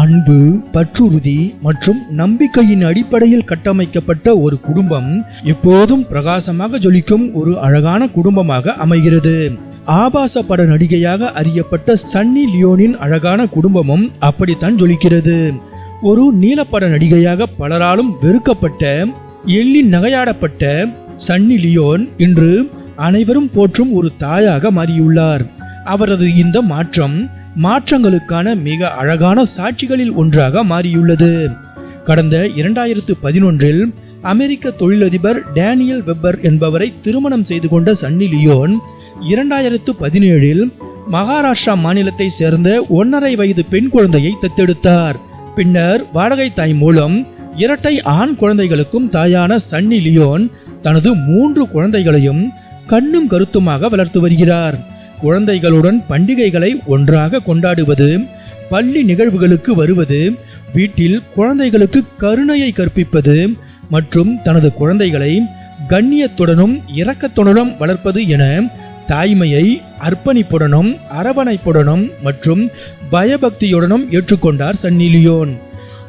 அன்பு பற்றுறுதி மற்றும் நம்பிக்கையின் அடிப்படையில் கட்டமைக்கப்பட்ட ஒரு குடும்பம் எப்போதும் பிரகாசமாக ஜொலிக்கும் ஒரு அழகான குடும்பமாக அமைகிறது. ஆபாச பட நடிகையாக அறியப்பட்ட சன்னி லியோனின் அழகான குடும்பமும் அப்படித்தான் ஜொலிக்கிறது. ஒரு நீலப்பட நடிகையாக பலராலும் வெறுக்கப்பட்ட எள்ளி நகையாடப்பட்ட சன்னி லியோன் இன்று அனைவரும் போற்றும் ஒரு தாயாக மாறியுள்ளார். அவரது இந்த மாற்றம் மாற்றங்களுக்கான மிக அழகான சாட்சிகளில் ஒன்றாக மாறியுள்ளது. கடந்த இரண்டாயிரத்து பதினொன்றில் அமெரிக்க தொழிலதிபர் டேனியல் வெப்பர் என்பவரை திருமணம் செய்து கொண்ட சன்னி லியோன் இரண்டாயிரத்து பதினேழில் மகாராஷ்டிரா மாநிலத்தை சேர்ந்த ஒன்றரை வயது பெண் குழந்தையை தத்தெடுத்தார். பின்னர் வாடகை தாய் மூலம் இரட்டை ஆண் குழந்தைகளுக்கும் தாயான சன்னி லியோன் தனது மூன்று குழந்தைகளையும் கண்ணும் கருத்துமாக வளர்த்து வருகிறார். குழந்தைகளுடன் பண்டிகைகளை ஒன்றாக கொண்டாடுவது பள்ளி நிகழ்வுகளுக்கு வருவது வீட்டில் குழந்தைகளுக்கு கருணையை கற்பிப்பது மற்றும் தனது குழந்தைகளை கண்ணியத்துடனும் இரக்கத்துடனும் வளர்ப்பது என தாய்மையை அர்ப்பணிப்புடனும் அரவணைப்புடனும் மற்றும் பயபக்தியுடனும் ஏற்றுக்கொண்டார் சன்னி லியோன்.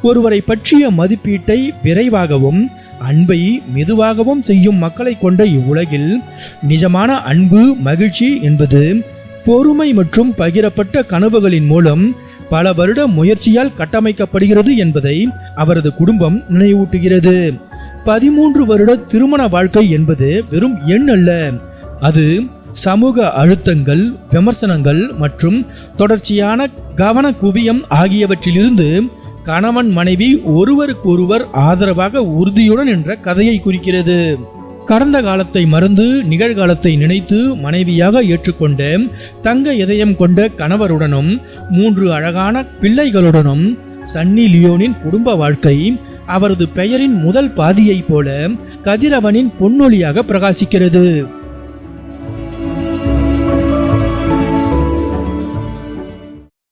ஒருவரை பற்றிய மதிப்பீட்டை விரைவாகவும் அன்பை மெதுவாகவும் செய்யும் மக்களை கொண்ட இவ்வுலகில் நிஜமான அன்பு மகிழ்ச்சி என்பது பொறுமை மற்றும் பகிரப்பட்ட கனவுகளின் மூலம் பல வருட முயற்சியால் கட்டமைக்கப்படுகிறது என்பதை அவரது குடும்பம் நினைவூட்டுகிறது. பதிமூன்று வருட திருமண வாழ்க்கை என்பது வெறும் எண் அல்ல. அது சமூக அழுத்தங்கள் விமர்சனங்கள் மற்றும் தொடர்ச்சியான கவன குவியம் ஆகியவற்றிலிருந்து கணவன் மனைவி ஒருவருக்கொருவர் ஆதரவாக உறுதியுடன் என்ற கதையை குறிக்கிறது. கடந்த காலத்தை மறந்து நிகழ்காலத்தை நினைத்து மனைவியாக ஏற்றுக்கொண்ட தங்க இதயம் கொண்ட கணவருடனும் மூன்று அழகான பிள்ளைகளுடனும் சன்னி லியோனின் குடும்ப வாழ்க்கை அவரது பெயரின் முதல் பாதியைப் போல கதிரவனின் பொன்னொழியாக பிரகாசிக்கிறது.